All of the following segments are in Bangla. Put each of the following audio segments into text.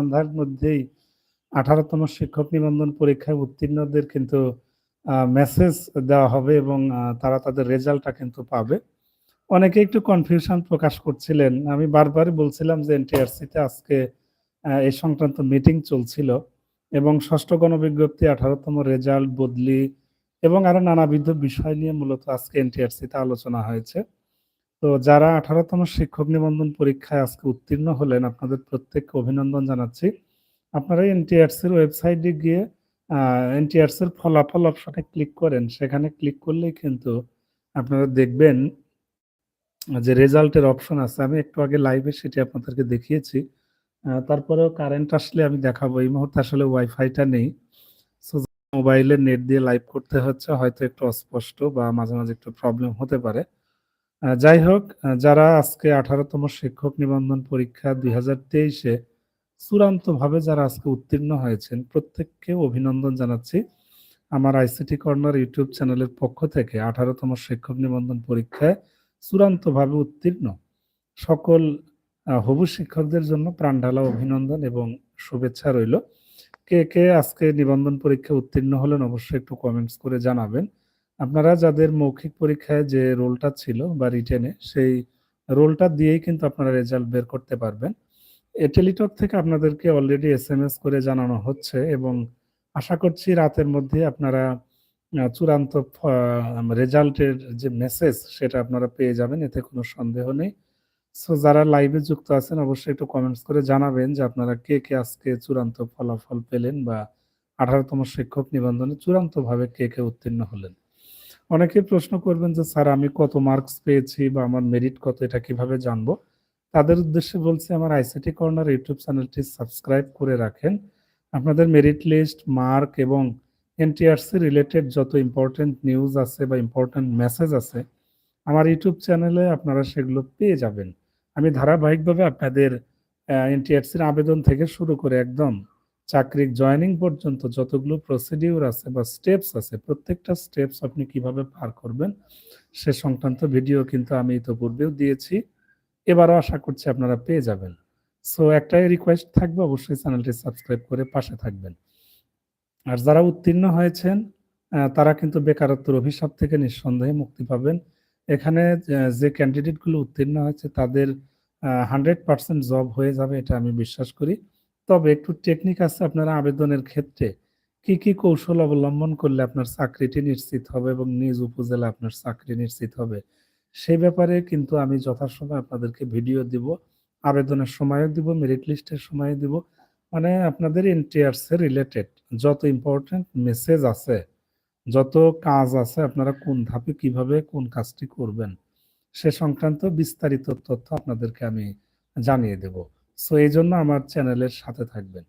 সন্ধ্যার মধ্যেই আঠারোতম শিক্ষক নিবন্ধন পরীক্ষায় উত্তীর্ণদের কিন্তু মেসেজ দেওয়া হবে এবং তারা তাদের রেজাল্টটা কিন্তু পাবে। অনেকে একটু কনফিউশন প্রকাশ করছিলেন। আমি বারবারই বলছিলাম যে এনটিআরসিতে আজকে এই সংক্রান্ত মিটিং চলছিল এবং ষষ্ঠ গণবিজ্ঞপ্তি, আঠারোতম রেজাল্ট বদলি এবং আরও নানাবিধ বিষয় নিয়ে মূলত আজকে এনটিআরসিতে আলোচনা হয়েছে। তো যারা আঠারোতম শিক্ষক নিবন্ধন পরীক্ষায় আজকে উত্তীর্ণ হলেন, আপনাদের প্রত্যেককে অভিনন্দন জানাচ্ছি। আপনারা এনটিআরসির ওয়েবসাইটে গিয়ে এনটিআরসির ফলাফল অপশনে ক্লিক করেন। সেখানে ক্লিক করলেই কিন্তু আপনারা দেখবেন যে রেজাল্টের অপশন আছে। আমি একটু আগে লাইভে সেটি আপনাদেরকে দেখিয়েছি। তারপরেও কারেন্ট আসলে আমি দেখাবো। এই মুহূর্তে আসলে ওয়াইফাইটা নেই। মোবাইলে নেট দিয়ে লাইভ করতে হচ্ছে। হয়তো একটু অস্পষ্ট বা মাঝে মাঝে একটু প্রবলেম হতে পারে। যাই হোক যারা আজকে আঠারোতম শিক্ষক নিবন্ধন পরীক্ষা দুই হাজার তেইশে চূড়ান্তভাবে যারা আজকে উত্তীর্ণ হয়েছেন, প্রত্যেককে অভিনন্দন জানাচ্ছি। আমার আইসিটি কর্নার ইউটিউব চ্যানেলের পক্ষ থেকে আঠারোতম শিক্ষক নিবন্ধন পরীক্ষায় চূড়ান্তভাবে উত্তীর্ণ। সকল হবু শিক্ষকদের জন্য প্রাণঢালা অভিনন্দন এবং শুভেচ্ছা রইল। কে কে আজকে নিবন্ধন পরীক্ষা উত্তীর্ণ হলেন অবশ্যই একটু কমেন্টস করে জানাবেন। আপনারা যাদের মৌখিক পরীক্ষায় যে রোলটা ছিল বা রিটেনে, সেই রোলটা দিয়েই কিন্তু আপনারা রেজাল্ট বের করতে পারবেন। এ টেলিটক থেকে আপনাদেরকে অলরেডি এস এম এস করে জানানো হচ্ছে এবং আশা করছি রাতের মধ্যে আপনারা চূড়ান্ত রেজাল্টের যে মেসেজ সেটা আপনারা পেয়ে যাবেন, এতে কোনো সন্দেহ নেই। সো যারা লাইভে যুক্ত আছেন, অবশ্যই একটু কমেন্টস করে জানাবেন যে আপনারা কে কে আজকে চূড়ান্ত ফলাফল পেলেন বা আঠারোতম শিক্ষক নিবন্ধনে চূড়ান্তভাবে কে কে উত্তীর্ণ হলেন। অনেকেই প্রশ্ন করবেন যে, স্যার, আমি কত মার্কস পেয়েছি বা আমার মেরিট কত, এটা কীভাবে জানব? তাদের উদ্দেশ্যে বলছি, আমার আইসিটি কর্নার ইউটিউব চ্যানেলটি সাবস্ক্রাইব করে রাখেন। আপনাদের মেরিট লিস্ট মার্ক এবং এনটিআরসি রিলেটেড যত ইম্পর্টেন্ট নিউজ আছে বা ইম্পর্টেন্ট মেসেজ আছে, আমার ইউটিউব চ্যানেলে আপনারা সেগুলো পেয়ে যাবেন। আমি ধারাবাহিকভাবে আপনাদের এনটিআরসির আবেদন থেকে শুরু করে একদম চাকরির জয়েনিং পর্যন্ত যতগুলো প্রসিডিউর আছে বা স্টেপস আছে, প্রত্যেকটা স্টেপস আপনি কীভাবে পার করবেন, সে সংক্রান্ত ভিডিও কিন্তু আমি ইতোপূর্বেও দিয়েছি। এবারও আশা করছি আপনারা পেয়ে যাবেন। সো একটাই রিকোয়েস্ট থাকবে, অবশ্যই চ্যানেলটি সাবস্ক্রাইব করে পাশে থাকবেন। আর যারা উত্তীর্ণ হয়েছেন তারা কিন্তু বেকারত্বের অভিশাপ থেকে নিঃসন্দেহে মুক্তি পাবেন। এখানে যে ক্যান্ডিডেটগুলো উত্তীর্ণ হয়েছে, তাদের হান্ড্রেড পার্সেন্ট জব হয়ে যাবে, এটা আমি বিশ্বাস করি। তবে একটু টেকনিক আছে আপনারা আবেদনের ক্ষেত্রে। কি কি কৌশল অবলম্বন করলে আপনার চাকরিটি নিশ্চিত হবে এবং নিজ উপজেলা আপনার চাকরি নিশ্চিত হবে? সেই ব্যাপারে কিন্তু আমি যথাসময় আপনাদেরকে ভিডিও দিব, আবেদনের সময়ও দিব মেরিট লিস্টের সময়ও দিব। মানে আপনাদের এনটিআরস রিলেটেড যত ইম্পর্টেন্ট মেসেজ আছে, যত কাজ আছে আপনারা কোন ধাপে কীভাবে কোন কাজটি করবেন, সে সংক্রান্ত বিস্তারিত তথ্য আপনাদেরকে আমি জানিয়ে দেব। সো এই জন্য আমার চ্যানেলের সাথে থাকবেন।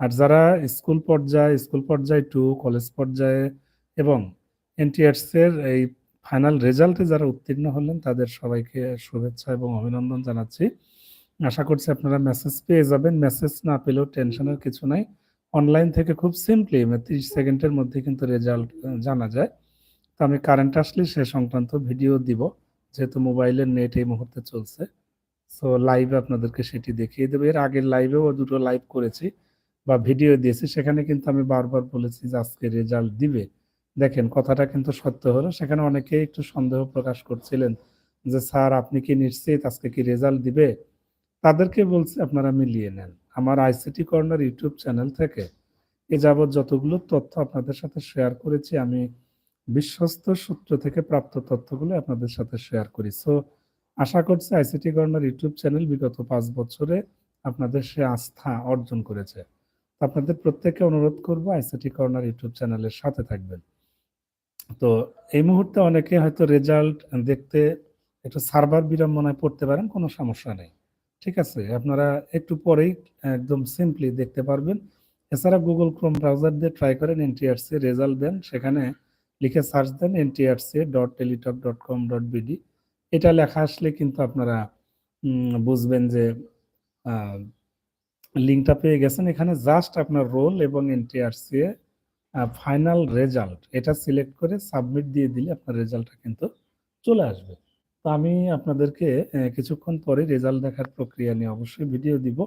আর যারা স্কুল পর্যায়ে স্কুল পর্যায়ে টু কলেজ পর্যায়ে এবং এনটিআরস এর এই ফাইনাল রেজাল্টে যারা উত্তীর্ণ হলেন, তাদের সবাইকে শুভেচ্ছা এবং অভিনন্দন জানাচ্ছি। আশা করছি আপনারা মেসেজ পেয়ে যাবেন। মেসেজ না পেলেও টেনশনের কিছু নাই। অনলাইন থেকে খুব সিম্পলি তিরিশ সেকেন্ডের মধ্যে কিন্তু রেজাল্ট জানা যায়। তো আমি কারেন্ট আসলে সে সংক্রান্ত ভিডিও দিব, যেহেতু মোবাইলের নেট এই মুহূর্তে চলছে। সো লাইভে আপনাদেরকে সেটি দেখিয়ে দেবো। এর আগের লাইভেও দুটো লাইভ করেছি বা ভিডিও দিয়েছি। সেখানে কিন্তু আমি বারবার বলেছি যে আজকে রেজাল্ট দিবে। দেখেন, কথাটা কিন্তু সত্য হলো। সেখানে অনেকেই একটু সন্দেহ প্রকাশ করছিলেন যে, স্যার, আপনি কি নিশ্চিত আজকে কি রেজাল্ট দিবে? তাদেরকে বলছি, আপনারা মিলিয়ে নেন। আমার আইসিটি কর্নার ইউটিউব চ্যানেল থেকে এ যাবৎ যতগুলো তথ্য আপনাদের সাথে শেয়ার করেছি, আমি বিশ্বস্ত সূত্র থেকে প্রাপ্ত তথ্যগুলো আপনাদের সাথে শেয়ার করি। সো আশা করছি আইসিটি কর্নার ইউটিউব চ্যানেল বিগত পাঁচ বছরে আপনাদের সে আস্থা অর্জন করেছে। আপনাদের প্রত্যেককে অনুরোধ করব আইসিটি কর্নার ইউটিউব চ্যানেলের সাথে থাকবেন। তো এই মুহূর্তে অনেকে হয়তো রেজাল্ট দেখতে একটু সার্ভার বিড়ম্বনায় পড়তে পারেন, কোনো সমস্যা নেই। ঠিক আছে, আপনারা একটু পরেই একদম সিম্পলি দেখতে পারবেন। এছাড়া গুগল ক্রোম ব্রাউজার দিয়ে ট্রাই করেন এনটিআরসি রেজাল্ট দেন। সেখানে লিখে সার্চ দেন NTRC dot Teletalk dot com dot BD. এটা লেখা আসলে কিন্তু আপনারা বুঝবেন যে লিঙ্কটা পেয়ে গেছেন। এখানে জাস্ট আপনার রোল এবং এনটিআরসি ফাইনাল রেজাল্ট এটা সিলেক্ট করে সাবমিট দিয়ে দিলে আপনার রেজাল্টটা কিন্তু চলে আসবে। তো আমি আপনাদেরকে কিছুক্ষণ পরে রেজাল্ট দেখার প্রক্রিয়া নিয়ে অবশ্যই ভিডিও দিব।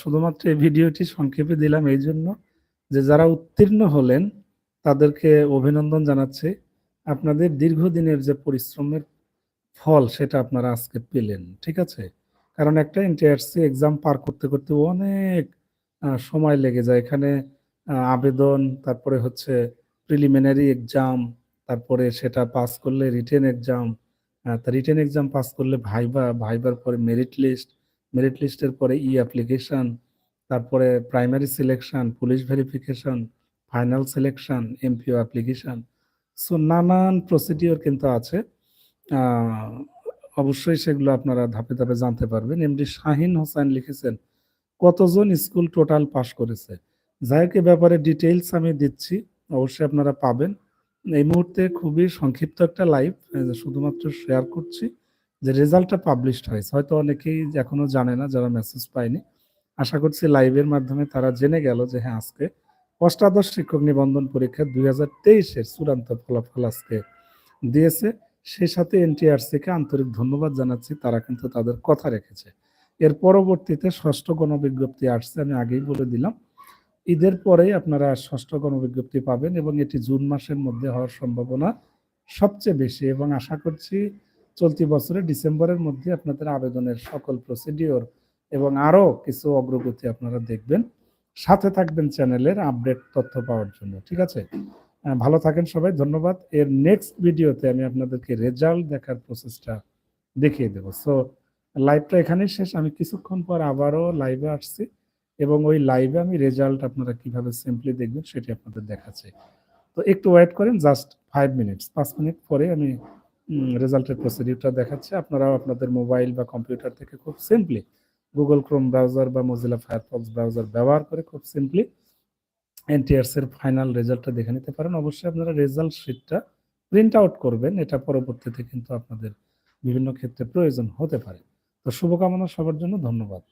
শুধুমাত্র এই ভিডিওটি সংক্ষেপে দিলাম এই জন্য যে, যারা উত্তীর্ণ হলেন, তাদেরকে অভিনন্দন জানাচ্ছি। আপনাদের দীর্ঘদিনের যে পরিশ্রমের ফল সেটা আপনারা আজকে পেলেন। ঠিক আছে? কারণ একটা এনটিআরসি এক্সাম পার করতে, করতে অনেক সময় লেগে যায়। এখানে আবেদন, তারপরে হচ্ছে প্রিলিমিনারি এক্সাম, তারপরে সেটা পাস করলে written exam, written exam pass করলে ভাইভা, ভাইবার পরে মেরিট লিস্ট, মেরিট লিস্টের পরে ই-অ্যাপ্লিকেশন, তারপরে primary selection, police verification, final selection, MPO application. So নানান প্রসিডিওর কিন্তু আছে। অবশ্যই সেগুলো আপনারা ধাপে, ধাপে জানতে পারবেন। এমডি শাহিন হোসাইন লিখেছেন, কতজন স্কুল টোটাল পাস করেছে? যাই হোক ব্যাপারে ডিটেইলস আমি দিচ্ছি। অবশ্যই আপনারা পাবেন। এই মুহূর্তে খুবই সংক্ষিপ্ত একটা লাইভ শুধুমাত্র শেয়ার করছি যে রেজাল্টটা পাবলিশড হয়েছে। হয়তো অনেকেই এখনও জানে না যারা মেসেজ পায়নি। আশা করছি লাইভের মাধ্যমে তারা জেনে গেল যে হ্যাঁ, আজকে অষ্টাদশ শিক্ষক নিবন্ধন পরীক্ষা দুই হাজার তেইশের চূড়ান্ত ফলাফল আজকে দিয়েছে। সেই সাথে এনটিআরসিকে আন্তরিক ধন্যবাদ জানাচ্ছি। তারা কিন্তু তাদের কথা রেখেছে। এর পরবর্তীতে ষষ্ঠ গণবিজ্ঞপ্তি আসছে, আমি আগেই বলে দিলাম। ঈদের পরেই আপনারা ষষ্ঠ গণবিজ্ঞপ্তি পাবেন এবং এটি জুন মাসের মধ্যে হওয়ার সম্ভাবনা সবচেয়ে বেশি এবং আশা করছি চলতি বছরের ডিসেম্বরের মধ্যে আপনাদের আবেদনের সকল প্রসিডিওর এবং আরও কিছু অগ্রগতি আপনারা দেখবেন। সাথে থাকবেন চ্যানেলের আপডেট তথ্য পাওয়ার জন্য। ঠিক আছে? ভালো থাকেন সবাই। ধন্যবাদ। এর নেক্সট ভিডিওতে আমি আপনাদেরকে রেজাল্ট দেখার প্রসেসটা দেখিয়ে দেব। সো লাইভটা এখানেই শেষ। আমি কিছুক্ষণ পর আবারও লাইভে আসছি এবং ওই লাইভে আমি রেজাল্ট আপনারা কীভাবে সিম্পলি দেখবেন সেটি আপনাদের দেখাচ্ছি। তো একটু ওয়েট করেন জাস্ট ফাইভ মিনিটস। পাঁচ মিনিট পরে আমি রেজাল্টের প্রসিডিউরটা দেখাচ্ছি। আপনারাও আপনাদের মোবাইল বা কম্পিউটার থেকে খুব সিম্পলি গুগল ক্রোম ব্রাউজার বা Mozilla Firefox ব্রাউজার ব্যবহার করে খুব সিম্পলি এনটিআরসি এর ফাইনাল রেজাল্টটা দেখে নিতে পারেন। অবশ্যই আপনারা রেজাল্ট শিটটা প্রিন্ট আউট করবেন। এটা পরবর্তীতে কিন্তু আপনাদের বিভিন্ন ক্ষেত্রে প্রয়োজন হতে পারে। তো শুভকামনা সবার জন্য ধন্যবাদ।